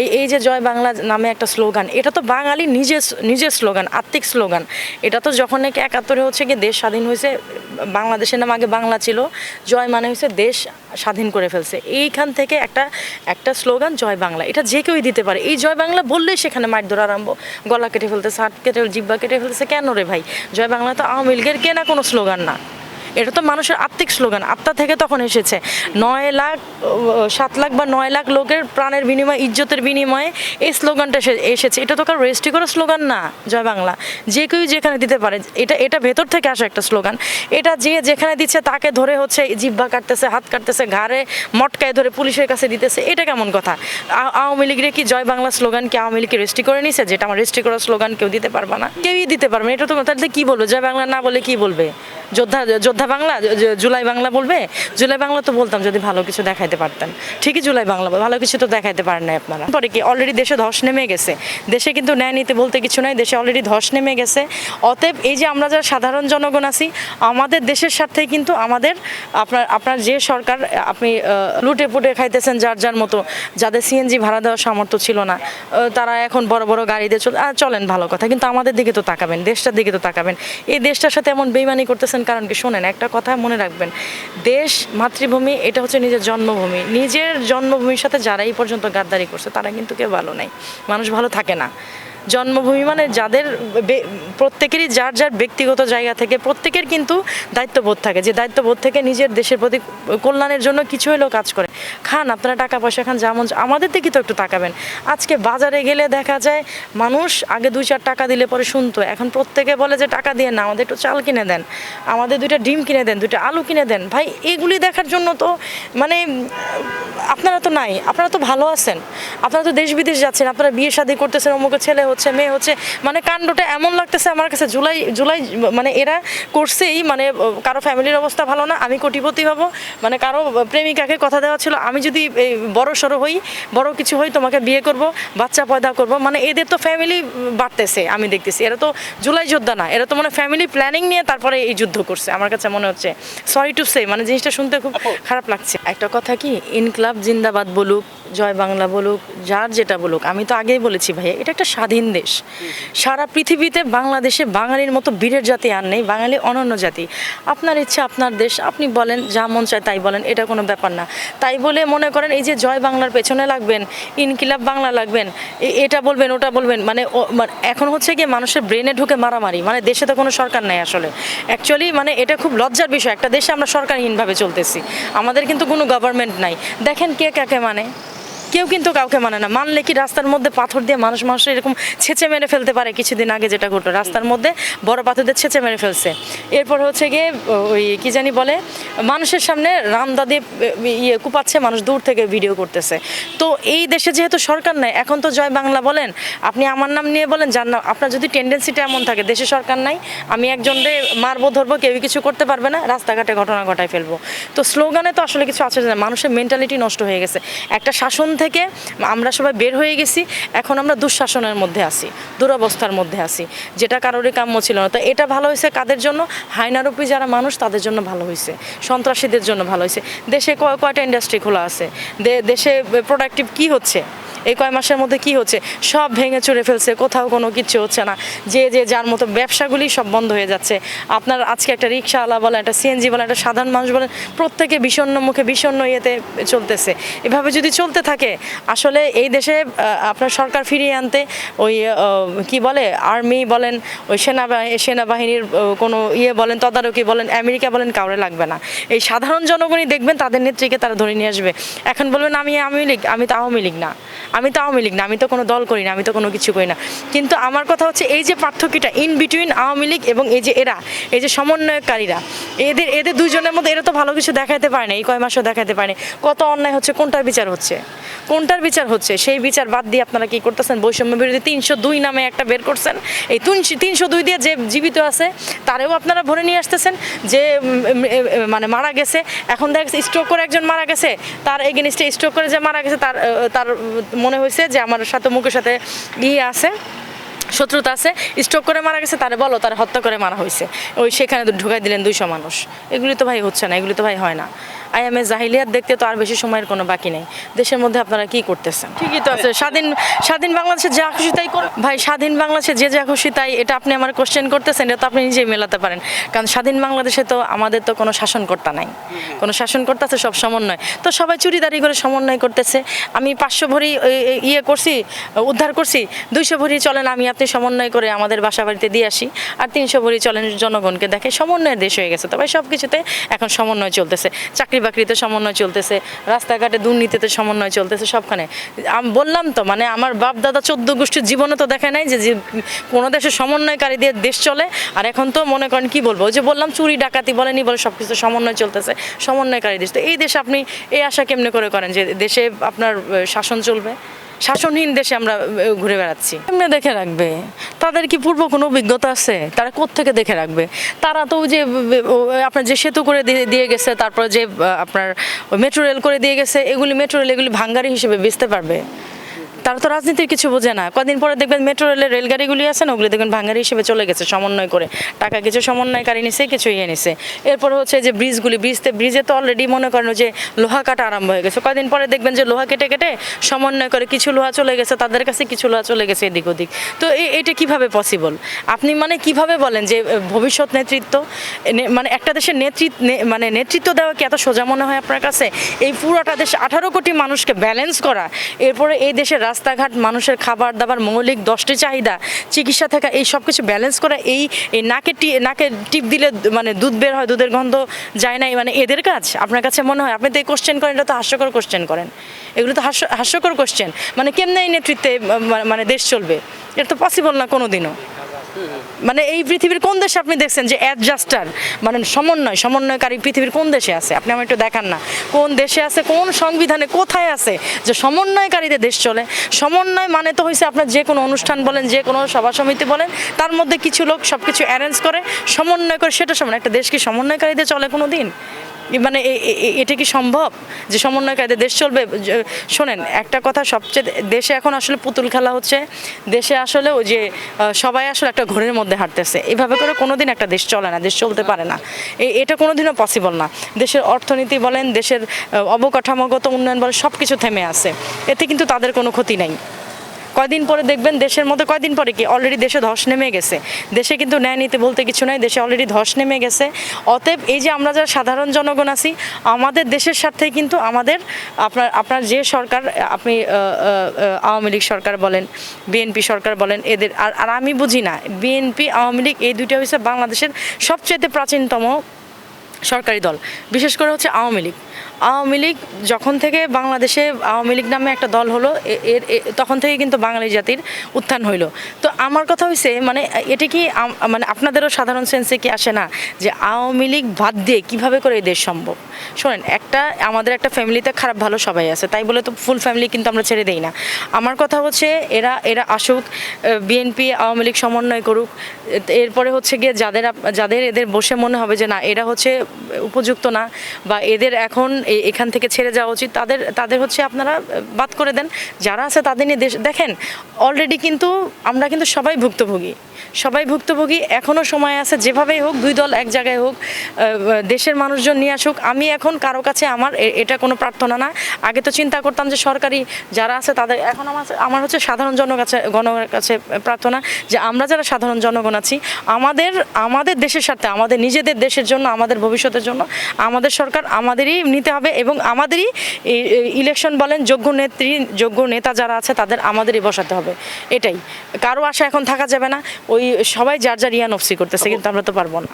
এই এই যে জয় বাংলা নামে একটা স্লোগান, এটা তো বাঙালি নিজের নিজের স্লোগান, আত্মিক স্লোগান। এটা তো যখন নাকি একাত্তরে হচ্ছে কি দেশ স্বাধীন হয়েছে, বাংলাদেশের নাম আগে বাংলা ছিল, জয় মানে হচ্ছে দেশ স্বাধীন করে ফেলছে। এইখান থেকে একটা একটা স্লোগান, জয় বাংলা। এটা যে কেউই দিতে পারে। এই জয় বাংলা বললেই সেখানে মাঠ ধরা আরম্ভ। গলা কেটে ফেলতেছে, হাত কেটে, জিব্বা কেটে ফেলতেছে, কেন রে ভাই? জয় বাংলা তো আওয়ামী লীগের কেনা কোনো স্লোগান না। এটা তো মানুষের আত্মিক স্লোগান। আত্মা থেকে তখন এসেছে। নয় লাখ, সাত লাখ বা নয় লাখ লোকের প্রাণের বিনিময়ে, ইজ্জতের বিনিময়ে এই স্লোগানটা এসে- এসেছে। এটা তো কারও রেজিস্ট্রি করা স্লোগান না, জয় বাংলা। যে কেউ যেখানে দিতে পারে, এটা এটা ভেতর থেকে আসা একটা স্লোগান। এটা যে যেখানে দিচ্ছে, তাকে ধরে হচ্ছে জিব্বা কাটতেছে, হাত কাটতেছে, ঘাড়ে মটকায় ধরে পুলিশের কাছে দিতেছে। এটা কেমন কথা? আওয়ামী লীগের কি জয় বাংলা স্লোগান কি আওয়ামী লীগকে রেজিস্ট্রি করে নিছে? যেটা আমার রেজিস্ট্রি করা স্লোগান, কেউ দিতে পারবে না। কেউই দিতে পারবে না। এটা তো তাহলে কি বলব? জয় বাংলা না বলে কি বলবে? যোদ্ধা যোদ্ধা বাংলা জুলাই বাংলা বলবে? জুলাই বাংলা তো বলতাম যদি ভালো কিছু দেখাইতে পারতেন। ঠিকই জুলাই বাংলা, ভালো কিছু তো দেখাইতে পারেন না আপনারা। পরে কি অলরেডি দেশে ধস নেমে গেছে। দেশে কিন্তু ন্যায় নিতে বলতে কিছু নাই, দেশে অলরেডি ধস নেমে গেছে। অতএব এই যে আমরা যারা সাধারণ জনগণ আছি, আমাদের দেশের স্বার্থেই কিন্তু আমাদের আপনার আপনার যে সরকার, আপনি লুটে পুটে খাইতেছেন যার যার মতো, যাদের সিএনজি ভাড়া দেওয়ার সামর্থ্য ছিল না তারা এখন বড় বড় গাড়িতে চল চলেন ভালো কথা। কিন্তু আমাদের দিকে তো তাকাবেন, দেশটার দিকে তো তাকাবেন। এই দেশটার সাথে এমন বেইমানি করতেছেন কারণ কি, শোনেন, একটা কথা মনে রাখবেন, দেশ, মাতৃভূমি, এটা হচ্ছে নিজের জন্মভূমি। নিজের জন্মভূমির সাথে যারা এই পর্যন্ত গাদ্দারি করছে, তারা কিন্তু কেউ ভালো নাই। মানুষ ভালো থাকে না। জন্মভূমি মানে যাদের প্রত্যেকেরই যার যার ব্যক্তিগত জায়গা থেকে প্রত্যেকের কিন্তু দায়িত্ববোধ থাকে। যে দায়িত্ববোধ থেকে নিজের দেশের প্রতি কল্যাণের জন্য কিছু হলেও কাজ করে। খান, আপনারা টাকা পয়সা খান যেমন আমাদের দিকে তো একটু তাকাবেন। আজকে বাজারে গেলে দেখা যায় মানুষ আগে দুই চার টাকা দিলে পরে শুনতো। এখন প্রত্যেকে বলে যে টাকা দিয়ে না, আমাদের একটু চাল কিনে দেন। আমাদের দুইটা ডিম কিনে দেন, দুইটা আলু কিনে দেন। ভাই, এগুলি দেখার জন্য তো মানে আপনারা তো নাই, আপনারা তো ভালো আছেন। আপনারা তো দেশ বিদেশ যাচ্ছেন, আপনারা বিয়ে শাদী করতেছেন, অমুকের ছেলে হচ্ছে মেয়ে হচ্ছে মানে কাণ্ডটা এমন লাগতেছে আমার কাছে জুলাই জুলাই মানে এরা করছেই মানে কারও ফ্যামিলির অবস্থা ভালো না আমি কোটিপতি হব মানে কারও প্রেমিকাকে কথা দেওয়া ছিল আমি যদি এই বড় সড়ো হই বড় কিছু হই তোমাকে বিয়ে করব বাচ্চা পয়দা করব মানে এদের তো ফ্যামিলি বাড়তেছে আমি দেখতেছি এরা তো জুলাই যোদ্ধা না এরা তো মানে ফ্যামিলি প্ল্যানিং নিয়ে তারপরে এই যুদ্ধ করছে আমার কাছে মনে হচ্ছে সরি টু সে মানে জিনিসটা শুনতে খুব খারাপ লাগছে। একটা কথা কি ইনকলাব জিন্দাবাদ বলুক জয় বাংলা বলুক যার যেটা বলুক আমি তো আগেই বলেছি ভাই এটা একটা স্বাধীন দেশ। সারা পৃথিবীতে বাংলাদেশে বাঙালির মতো বীরের জাতি আর নেই, বাঙালি অনন্য জাতি। আপনার ইচ্ছা, আপনার দেশ, আপনি বলেন, যা মন চায় তাই বলেন, এটা কোনো ব্যাপার না। তাই বলে মনে করেন, এই যে জয় বাংলার পেছনে লাগবেন, ইনকিলাব বাংলা লাগবেন এটা বলবেন, ওটা বলবেন মানে মানে এখন হচ্ছে কি মানুষের ব্রেনে ঢুকে মারামারি মানে দেশে তো কোনো সরকার নাই আসলে। অ্যাকচুয়ালি মানে এটা খুব লজ্জার বিষয়, একটা দেশে আমরা সরকারহীনভাবে চলতেছি। আমাদের কিন্তু কোনো গভর্নমেন্ট নাই। দেখেন কে কাকে মানে। কেউ কিন্তু কাউকে মানে না। মানলে কি রাস্তার মধ্যে পাথর দিয়ে মানুষ মানুষ এরকম ছেঁচে মেরে ফেলতে পারে? কিছুদিন আগে যেটা ঘটলো, রাস্তার মধ্যে বড় পাথর দিয়ে ছেঁচে মেরে ফেলছে। এরপর হচ্ছে গিয়ে ওই কি জানি বলে মানুষের সামনে রামদা দিয়ে ইয়ে কুপাচ্ছে, মানুষ দূর থেকে ভিডিও করতেছে। তো এই দেশে যেহেতু সরকার নাই, এখন তো জয় বাংলা বলেন, আপনি আমার নাম নিয়ে বলেন, যার নাম, আপনার যদি টেন্ডেন্সিটা এমন থাকে, দেশে সরকার নাই, আমি একজনরে মারবো, ধরবো কেউই কিছু করতে পারবে না, রাস্তাঘাটে ঘটনা ঘটায় ফেলব। তো স্লোগানে তো আসলে কিছু আছে না মানুষের মেন্টালিটি নষ্ট হয়ে গেছে। একটা শাসন থেকে আমরা সবাই বের হয়ে গেছি, এখন আমরা দুঃশাসনের মধ্যে আছি, দুরবস্থার মধ্যে আছি, যেটা কারোরই কাম্য ছিল না। তো এটা ভালো হয়েছে কাদের জন্য? হাইনারূপী যারা মানুষ, তাদের জন্য ভালো হয়েছে। সন্ত্রাসীদের জন্য ভালো হয়েছে। দেশে কয়- কয়টা ইন্ডাস্ট্রি খোলা আছে? দেশে প্রোডাক্টিভ কি হচ্ছে? এই কয় মাসের মধ্যে কি হচ্ছে? সব ভেঙে চুরে ফেলছে, কোথাও কোনো কিছু হচ্ছে না। যে যে, যার মতো ব্যবসাগুলি সব বন্ধ হয়ে যাচ্ছে। আপনার আজকে একটা রিক্সাওয়ালা বলেন, একটা সিএনজি বলেন, একটা সাধারণ মানুষ বলেন, প্রত্যেকে বিষণ্ণ মুখে, বিষণ্ণ ইয়েতে চলতেছে। এভাবে যদি চলতে থাকে, আসলে এই দেশে আপনার সরকার ফিরিয়ে আনতে ওই কি বলে, আর্মি বলেন, ওই সেনাবাহিনী সেনাবাহিনীর কোনো ইয়ে বলেন, তদারকি বলেন, আমেরিকা বলেন, কাউরে লাগবে না। এই সাধারণ জনগণই দেখবেন, তাদের নেত্রীকে তারা ধরে নিয়ে আসবে। এখন বলবেন, আমি আওয়ামী লীগ, আমি তো আওয়ামী লীগ না। আমি তো আওয়ামী লীগ না, আমি তো কোনো দল করি না, আমি তো কোনো কিছু করি না। কিন্তু আমার কথা হচ্ছে এই যে পার্থক্যটা ইন বিটুইন আওয়ামী লীগ এবং এই যে এরা, এই যে সমন্বয়কারীরা, এদের এদের দুইজনের মধ্যে এরা তো ভালো কিছু দেখাতে পারে না, এই কয় মাসও দেখাতে পারে। কত অন্যায় হচ্ছে, কোনটার বিচার হচ্ছে? কোনটার বিচার হচ্ছে? সেই বিচার বাদ দিয়ে আপনারা কি করতেছেন? বৈষম্য বিরোধী তিনশো দুই নামে একটা বের করছেন। এই তিনশো দুই দিয়ে যে জীবিত আছে, তারেও আপনারা ভরে নিয়ে আসতেছেন যে মানে মারা গেছে। এখন দেখা স্ট্রোক করে একজন মারা গেছে। তার এগেনিস্টে স্ট্রোক করে যে মারা গেছে, তার তার মনে হয়েছে যে আমার সাথে মুখের সাথে ইয়ে আছে, শত্রুতা আছে স্ট্রোক করে মারা গেছে, তারে বলো, তারা হত্যা করে মারা হয়েছে। ওই সেখানে ঢুকাই দিলেন দুইশো মানুষ। এগুলি তো ভাই হচ্ছে না, এগুলি তো ভাই হয় না। আইএমএ জাহিলিয়াত দেখতে তো আর বেশি সময়ের কোনো বাকি নেই। দেশের মধ্যে আপনারা কি করতেছেন? ঠিকই তো। আছে স্বাধীন স্বাধীন বাংলাদেশে যা খুশি তাই ভাই স্বাধীন বাংলাদেশে যে যা খুশি তাই এটা আপনি আমার কোশ্চেন করতেছেন এটা তো আপনি নিজেই মেলাতে পারেন। কারণ স্বাধীন বাংলাদেশে তো আমাদের তো কোনো শাসনকর্তা নাই। কোনো শাসনকর্তা আছে সব সমন্বয়। তো সবাই চুরিদারি করে সমন্বয় করতেছে। আমি পাঁচশো ভরি এ- এ- ইয়ে করছি উদ্ধার করছি দুইশো ভরি চলেন আমি আপনি সমন্বয় করে আমাদের বাসা বাড়িতে দিয়ে আসি। আর তিনশো ভরি চলেন জনগণকে দেখে সমন্বয়ের দেশ হয়ে গেছে। তবে সব কিছুতে এখন সমন্বয় চলতেছে। চাকরি বাকরিতে সমন্বয় চলতেছে, রাস্তাঘাটে দুর্নীতিতে সমন্বয় চলতেছে সবখানে। বললাম তো মানে আমার বাপ দাদা চোদ্দ গোষ্ঠীর জীবনে তো দেখে নাই যে কোনো দেশে সমন্বয়কারী দিয়ে দেশ চলে, আর এখন তো মনে করেন কি বলব যে বললাম চুরি, ডাকাতি বলেনি বলে সব কিছু সমন্বয় চলতেছে, সমন্বয়কারী দেশ। তো এই দেশে আপনি এই আশা কেমনে করে করেন যে দেশে আপনার শাসন চলবে? শাসনহীন দেশে আমরা ঘুরে বেড়াচ্ছি। এমনি দেখে রাখবে? তাদের কি পূর্ব কোনো অভিজ্ঞতা আছে? তারা থেকে দেখে রাখবে? তারা তো যে আপনার যে সেতু করে দিয়ে- দিয়ে গেছে, তারপর যে আপনার মেট্রো রেল করে দিয়ে গেছে, এগুলি মেট্রো রেল, এগুলি ভাঙ্গারি হিসেবে বেচতে পারবে। তারা তো রাজনীতির কিছু বোঝে না। কদিন পরে দেখবেন মেট্রো রেলের রেলগাড়িগুলি আছে না, ওগুলি দেখবেন ভাঙ্গারি হিসেবে চলে গেছে সমন্বয় করে। টাকা কিছু সমন্বয়কারী নিছে, কিছু ইয়ে নিছে। এরপরে হচ্ছে যে ব্রিজগুলি, ব্রিজতে, ব্রিজে তো অলরেডি মনে করেন যে লোহা কাটা আরম্ভ হয়ে গেছে। কদিন পরে দেখবেন যে লোহা কেটে কেটে সমন্বয় করে কিছু লোহা চলে গেছে, তাদের কাছে কিছু লোহা চলে গেছে এদিক ওদিক। তো এটা কীভাবে পসিবল আপনি মানে কীভাবে বলেন যে ভবিষ্যৎ নেতৃত্ব মানে একটা দেশের নেতৃত্ব মানে নেতৃত্ব দেওয়া কি এত সোজা মনে হয় আপনার কাছে? এই পুরোটা দেশ আঠারো কোটি মানুষকে ব্যালেন্স করা, এরপরে এই দেশের রাস্তাঘাট, মানুষের খাবার দাবার, মৌলিক দশটি চাহিদা, চিকিৎসা থাকা, এই সব কিছু ব্যালেন্স করা, এই নাকে নাকে টিপ দিলে মানে দুধ বের হয়, দুধের গন্ধ যায় নাই মানে এদের কাজ? আপনার কাছে মনে হয়, আপনি তো এই কোশ্চেন করেন, এটা তো হাস্যকর কোশ্চেন করেন। এগুলো তো হাস্য, হাস্যকর কোশ্চেন মানে কেমনে এই নেতৃত্বে মানে দেশ চলবে? এটা তো পসিবল না কোনো দিনও মানে এই পৃথিবীর কোন দেশে আপনি দেখছেন যে অ্যাডজাস্টার মানে সমন্বয়, সমন্বয়কারী পৃথিবীর কোন দেশে আছে? আপনি আমার একটু দেখান না। কোন দেশে আছে, কোন সংবিধানে কোথায় আছে যে সমন্বয়কারীদের দেশ চলে? সমন্বয় মানে তো হয়েছে আপনার যে কোনো অনুষ্ঠান বলেন, যে কোনো সভা সমিতি বলেন, তার মধ্যে কিছু লোক সব কিছু অ্যারেঞ্জ করে, সমন্বয় করে সেটা সমান একটা দেশ কি সমন্বয়কারীদের চলে কোনো দিন মানে এটা কি সম্ভব? যে সমন্বয়কারীদের দেশ চলবে? শোনেন, একটা কথা সবচেয়ে দেশে এখন আসলে পুতুল খেলা হচ্ছে। দেশে আসলে ওই যে সবাই আসলে একটা ঘোরের মধ্যে হাঁটতেছে। এভাবে করে কোনোদিন একটা দেশ চলে না, দেশ চলতে পারে না। এটা কোনোদিনও পসিবল না। দেশের অর্থনীতি বলেন, দেশের অবকাঠামোগত উন্নয়ন বলেন সব কিছু থেমে আছে। এতে কিন্তু তাদের কোনো ক্ষতি নাই। কয়দিন পরে দেখবেন দেশের মধ্যে, কয়দিন পরে কি? অলরেডি দেশে ধস নেমে গেছে। দেশে কিন্তু ন্যায় নিতে বলতে কিছু নাই, দেশে অলরেডি ধস নেমে গেছে। অতএব এই যে আমরা যারা সাধারণ জনগণ আছি, আমাদের দেশের স্বার্থে কিন্তু আমাদের, আপনার আপনার যে সরকার, আপনি আওয়ামী লীগ সরকার বলেন, বিএনপি সরকার বলেন, এদের, আর আর আমি বুঝি না, বিএনপি, আওয়ামী লীগ এই দুইটা হচ্ছে বাংলাদেশের সবচেয়ে প্রাচীনতম সরকারি দল, বিশেষ করে হচ্ছে আওয়ামী লীগ। আওয়ামী লীগ যখন থেকে বাংলাদেশে আওয়ামী লীগ নামে একটা দল হলো এর তখন থেকে কিন্তু বাঙালি জাতির উত্থান হইল। তো আমার কথা হয়েছে মানে এটা কি মানে আপনাদেরও সাধারণ সেন্সে কি আসে না যে আওয়ামী লীগ বাদ দিয়ে কীভাবে করে এই দেশ সম্ভব? শোনেন, একটা, আমাদের একটা ফ্যামিলিতে খারাপ ভালো সবাই আছে, তাই বলে তো ফুল ফ্যামিলি কিন্তু আমরা ছেড়ে দেই না। আমার কথা হচ্ছে, এরা এরা আসুক বিএনপি আওয়ামী লীগ সমন্বয় করুক, এরপরে হচ্ছে গিয়ে যাদের যাদের এদের বসে মনে হবে যে না, এরা হচ্ছে উপযুক্ত না বা এদের এখন এখান থেকে ছেড়ে যাওয়া উচিত, তাদের তাদের হচ্ছে আপনারা বাদ করে দেন। যারা আছে তাদের নিয়ে দেশ দেখেন অলরেডি কিন্তু আমরা কিন্তু সবাই ভুক্তভোগী। সবাই ভুক্তভোগী এখনও সময় আছে, যেভাবেই হোক, দুই দল এক জায়গায় হোক দেশের মানুষজন নিয়ে আসুক। আমি এখন কারও কাছে আমার এটা কোনো প্রার্থনা না। আগে তো চিন্তা করতাম যে সরকারি যারা আছে তাদের, এখন আমার আমার হচ্ছে সাধারণ জন কাছে গণের কাছে প্রার্থনা যে আমরা যারা সাধারণ জনগণ আছি, আমাদের আমাদের দেশের সাথে আমাদের নিজেদের দেশের জন্য আমাদের ভবিষ্যতের জন্য। আমাদের সরকার আমাদেরই নিতে হবে এবং আমাদেরই ইলেকশন বলেন যোগ্য নেত্রী যোগ্য নেতা যারা আছে তাদের আমাদেরই বসাতে হবে। এটাই। কারও আশা এখন থাকা যাবে না। ওই সবাই যার যার ইয়া নফসি করতেছে কিন্তু আমরা তো পারব না।